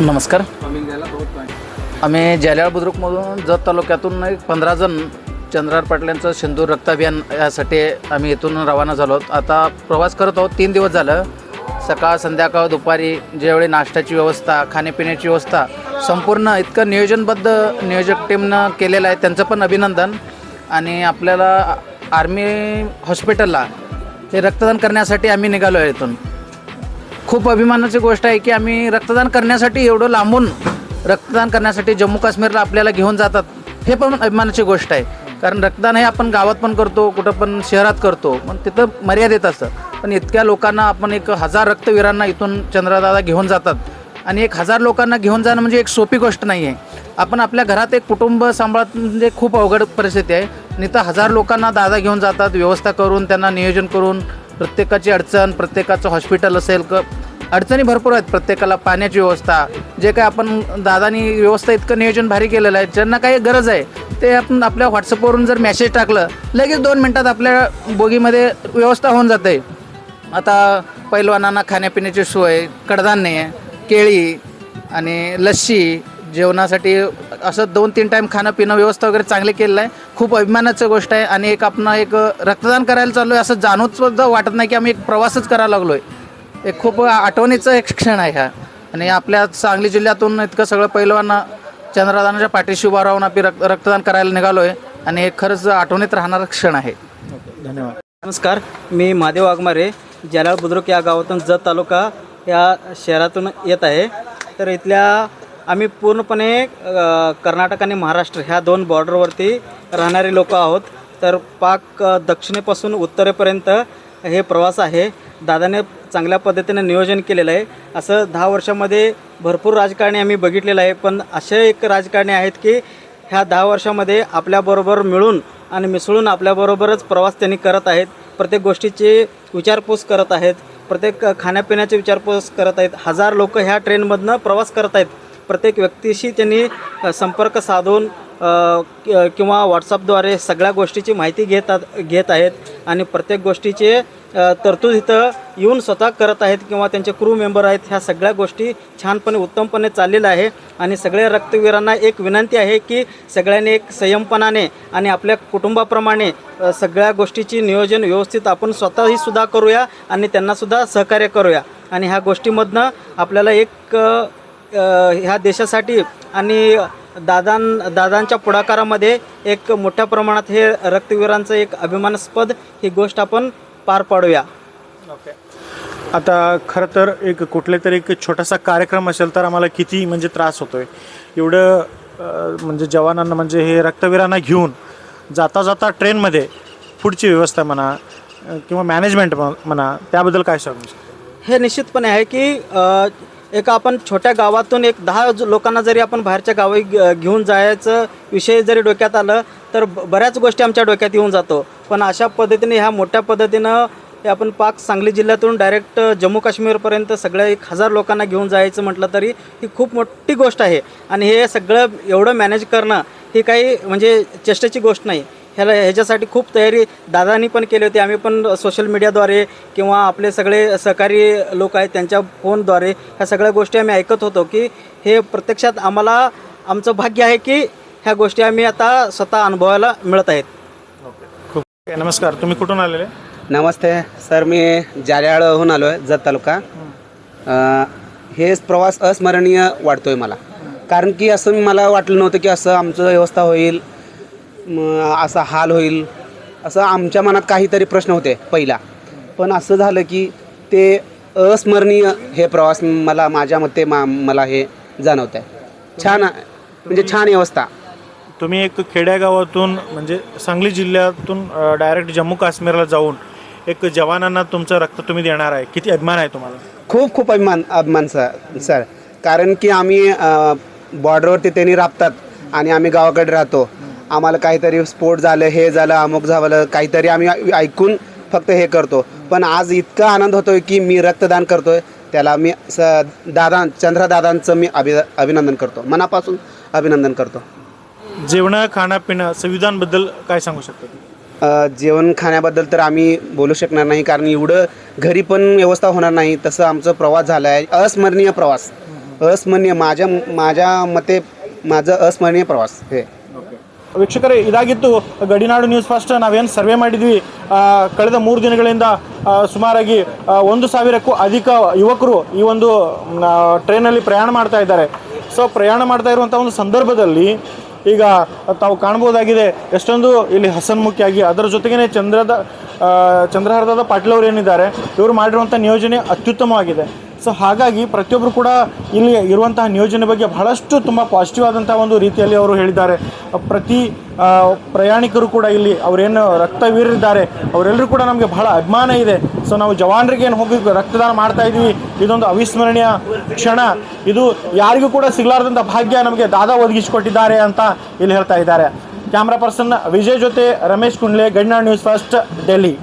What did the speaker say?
नमस्कार. आम्ही जालियाळ बुद्रुकमधून जत तालुक्यातून एक पंधरा जण चंद्रार पाटलांचं सिंदूर रक्त अभियान यासाठी आम्ही इथून रवाना झालो आहोत. आता प्रवास करत आहोत. तीन दिवस झालं. सकाळ संध्याकाळ दुपारी ज्यावेळी नाश्त्याची व्यवस्था खाण्यापिण्याची व्यवस्था संपूर्ण इतकं नियोजनबद्ध नियोजक टीमनं केलेलं आहे. त्यांचं पण अभिनंदन. आणि आपल्याला आर्मी हॉस्पिटलला हे रक्तदान करण्यासाठी आम्ही निघालो आहे इथून. खूप अभिमानाची गोष्ट आहे की आम्ही रक्तदान करण्यासाठी एवढं लांबून रक्तदान करण्यासाठी जम्मू काश्मीरला आपल्याला घेऊन जातात हे पण अभिमानाची गोष्ट आहे. कारण रक्तदान हे आपण गावात पण करतो कुठं पण शहरात करतो पण तिथं मर्यादित असतं पण इतक्या लोकांना आपण एक हजार रक्तवीरांना इथून चंद्रदादा घेऊन जातात. आणि एक हजार लोकांना घेऊन जाणं म्हणजे एक सोपी गोष्ट नाही आहे. आपण आपल्या घरात एक कुटुंब सांभाळत म्हणजे खूप अवघड परिस्थिती आहे. आणि तर हजार लोकांना दादा घेऊन जातात व्यवस्था करून त्यांना नियोजन करून प्रत्येकाची अडचण प्रत्येकाचं हॉस्पिटल असेल क अडचणी भरपूर आहेत. प्रत्येकाला पाण्याची व्यवस्था जे काय आपण दादानी व्यवस्था इतकं नियोजन भारी केलेलं आहे ज्यांना काही गरज आहे ते आपण आपल्या व्हॉट्सअपवरून जर मेसेज टाकलं लगेच दोन मिनटात आपल्या बोगीमध्ये व्यवस्था होऊन जाते. आता पैलवानांना खाण्यापिण्याची सोय कडधान्य केळी आणि लस्सी जेवणासाठी असं दोन तीन टाईम खाणं पिणं व्यवस्था वगैरे चांगली केलेलं आहे. खूप अभिमानाचं गोष्ट आहे आणि एक आपण एक रक्तदान करायला चाललो आहे असं जाणवत सुद्धा वाटत नाही की आम्ही एक प्रवासच करायला लागलो आहे एक खूप आठवणीचं एक क्षण आहे हा. आणि आपल्या सांगली जिल्ह्यातून इतकं सगळं पैलवांना चंद्रदानाच्या पाठीशी उभा राहून आम्ही रक्त रक्तदान करायला निघालो आहे आणि हे खरंच आठवणीत राहणारा क्षण आहे. धन्यवाद. नमस्कार मी महादेव वाघमारे जलाळ बुद्रुक या गावातून जत तालुका या शहरातून येत आहे. तर इथल्या आम्ही पूर्णपणे कर्नाटक आणि महाराष्ट्र ह्या दोन बॉर्डरवरती राहणारे लोक आहोत. तर पाक दक्षिणेपासून उत्तरेपर्यंत हे प्रवास आहे. दादाने चांगल्या पद्धतीने नियोजन केलेलं आहे. असं दहा वर्षामध्ये भरपूर राजकारणी आम्ही बघितलेलं आहे. पण असे एक राजकारणी आहेत की ह्या दहा वर्षामध्ये आपल्याबरोबर मिळून आणि मिसळून आपल्याबरोबरच प्रवास त्यांनी करत आहेत. प्रत्येक गोष्टीची विचारपूस करत आहेत. प्रत्येक खाण्यापिण्याची विचारपूस करत आहेत. हजार लोक ह्या ट्रेनमधनं प्रवास करत आहेत. प्रत्येक व्यक्तीशी त्यांनी संपर्क साधून किंवा व्हॉट्सअपद्वारे सगळ्या गोष्टीची माहिती घेतात घेत आहेत आणि प्रत्येक गोष्टीचे तरतूद इथं येऊन स्वतः करत आहेत किंवा त्यांचे क्रू मेंबर आहेत ह्या सगळ्या गोष्टी छानपणे उत्तमपणे चाललेल्या आहे. आणि सगळ्या रक्तवीरांना एक विनंती आहे की सगळ्यांनी एक संयमपणाने आणि आपल्या कुटुंबाप्रमाणे सगळ्या गोष्टीची नियोजन व्यवस्थित आपण स्वतःही सुद्धा करूया आणि त्यांनासुद्धा सहकार्य करूया. आणि ह्या गोष्टीमधनं आपल्याला एक ह्या देशासाठी आणि दादां दादांच्या पुढाकारामध्ये एक मोठ्या प्रमाणात हे रक्तवीरांचं एक अभिमानास्पद ही गोष्ट आपण पार पाडूया. आता खरं तर एक कुठले तरी एक छोटासा कार्यक्रम असेल तर आम्हाला किती म्हणजे त्रास होतोय. एवढं म्हणजे जवानांना म्हणजे हे रक्तवीरांना घेऊन जाता जाता ट्रेनमध्ये पुढची व्यवस्था म्हणा किंवा मॅनेजमेंट म्हणा त्याबद्दल काय सांगू हे निश्चितपणे आहे की एक आपण छोट्या गावातून एक दहा लोकांना जरी आपण बाहेरच्या गावी घेऊन जायचं विषय जरी डोक्यात आलं तर बऱ्याच गोष्टी आमच्या डोक्यात येऊन जातो. पण अशा पद्धतीने ह्या मोठ्या पद्धतीनं आपण पाक सांगली जिल्ह्यातून डायरेक्ट जम्मू काश्मीरपर्यंत सगळ्या एक हजार लोकांना घेऊन जायचं म्हटलं तरी ही खूप मोठी गोष्ट आहे. आणि हे सगळं एवढं मॅनेज करणं ही काही म्हणजे चेष्टेची गोष्ट नाही. ह्याला ह्याच्यासाठी खूप तयारी दादानी पण केली होती. आम्ही पण सोशल मीडियाद्वारे किंवा आपले सगळे सहकारी लोक आहेत त्यांच्या फोनद्वारे ह्या सगळ्या गोष्टी आम्ही ऐकत होतो की हे प्रत्यक्षात आम्हाला आमचं भाग्य आहे की ह्या गोष्टी आम्ही आता स्वतः अनुभवायला मिळत आहेत. खूप नमस्कार. तुम्ही कुठून आलेले? नमस्ते. सर मी जाल्याळहून आलो आहे जत तालुका. अ, हे प्रवास अस्मरणीय वाटतोय मला. कारण की असं मला वाटलं नव्हतं की असं आमचं व्यवस्था होईल. असा हाल होईल असं आमच्या मनात काहीतरी प्रश्न होते पहिला. पण असं झालं की ते अस्मरणीय हे प्रवास मला माझ्या मते मा मला हे जाणवत आहे छान म्हणजे छान व्यवस्था. तुम्ही एक खेड्यागावातून म्हणजे सांगली जिल्ह्यातून डायरेक्ट जम्मू काश्मीरला जाऊन एक जवानांना तुमचं रक्त तुम्ही देणार आहे. किती अभिमान आहे तुम्हाला? खूप खूप अभिमान अभिमान सर सर. कारण की आम्ही बॉर्डरवरती त्यांनी राबतात आणि आम्ही गावाकडे राहतो. आम्हाला काहीतरी स्पोर्ट झालं हे झालं अमुक झालं काहीतरी आम्ही ऐकून फक्त हे करतो. पण आज इतका आनंद होतो की मी रक्तदान करतोय त्याला मी स दादा चंद्रदादांचं मी अभि अभिनंदन करतो. मनापासून अभिनंदन करतो. जेवणं खाणं संविधानबद्दल काय सांगू शकतो जेवण खाण्याबद्दल तर आम्ही बोलू शकणार नाही कारण एवढं घरी पण व्यवस्था होणार नाही. तसं आमचं प्रवास झाला आहे अस्मरणीय प्रवास. अस्मरणीय माझ्या माझ्या मते माझं अस्मरणीय प्रवास हे. ವೀಕ್ಷಕರೇ, ಇದಾಗಿತ್ತು ಗಡಿನಾಡು ನ್ಯೂಸ್ ಫಸ್ಟ್ ನಾವೇನು ಸರ್ವೆ ಮಾಡಿದ್ವಿ ಕಳೆದ ಮೂರು ದಿನಗಳಿಂದ ಸುಮಾರಾಗಿ ಒಂದು ಸಾವಿರಕ್ಕೂ ಅಧಿಕ ಯುವಕರು ಈ ಒಂದು ಟ್ರೈನಲ್ಲಿ ಪ್ರಯಾಣ ಮಾಡ್ತಾ ಇದ್ದಾರೆ. ಸೊ ಪ್ರಯಾಣ ಮಾಡ್ತಾ ಇರುವಂಥ ಒಂದು ಸಂದರ್ಭದಲ್ಲಿ ಈಗ ತಾವು ಕಾಣ್ಬೋದಾಗಿದೆ ಎಷ್ಟೊಂದು ಇಲ್ಲಿ ಹಸನ್ಮುಖಿಯಾಗಿ ಅದರ ಜೊತೆಗೇ ಚಂದ್ರದ ಚಂದ್ರಹಾರದ ಪಾಟೀಲ್ ಅವರು ಏನಿದ್ದಾರೆ, ಇವರು ಮಾಡಿರುವಂಥ ನಿಯೋಜನೆ ಅತ್ಯುತ್ತಮವಾಗಿದೆ. ಸೊ ಹಾಗಾಗಿ ಪ್ರತಿಯೊಬ್ಬರು ಕೂಡ ಇಲ್ಲಿ ಇರುವಂತಹ ನಿಯೋಜನೆ ಬಗ್ಗೆ ಬಹಳಷ್ಟು ತುಂಬ ಪಾಸಿಟಿವ್ ಆದಂಥ ಒಂದು ರೀತಿಯಲ್ಲಿ ಅವರು ಹೇಳಿದ್ದಾರೆ. ಪ್ರತಿ ಪ್ರಯಾಣಿಕರು ಕೂಡ ಇಲ್ಲಿ ಅವರೇನು ರಕ್ತವೀರರಿದ್ದಾರೆ ಅವರೆಲ್ಲರೂ ಕೂಡ ನಮಗೆ ಬಹಳ ಅಭಿಮಾನ ಇದೆ. ಸೊ ನಾವು ಜವಾನರಿಗೆ ಏನು ಹೋಗಿ ರಕ್ತದಾನ ಮಾಡ್ತಾ ಇದ್ವಿ ಇದೊಂದು ಅವಿಸ್ಮರಣೀಯ ಕ್ಷಣ. ಇದು ಯಾರಿಗೂ ಕೂಡ ಸಿಗಲಾರ್ದಂಥ ಭಾಗ್ಯ ನಮಗೆ ದಾದಾ ಒದಗಿಸಿಕೊಟ್ಟಿದ್ದಾರೆ ಅಂತ ಇಲ್ಲಿ ಹೇಳ್ತಾ ಇದ್ದಾರೆ. ಕ್ಯಾಮ್ರಾ ಪರ್ಸನ್ ವಿಜಯ್ ಜೊತೆ ರಮೇಶ್ ಕುಂಡ್ಲೆ ಗಡಿನಾಡ್ ನ್ಯೂಸ್ ಫಸ್ಟ್, ಡೆಲ್ಲಿ.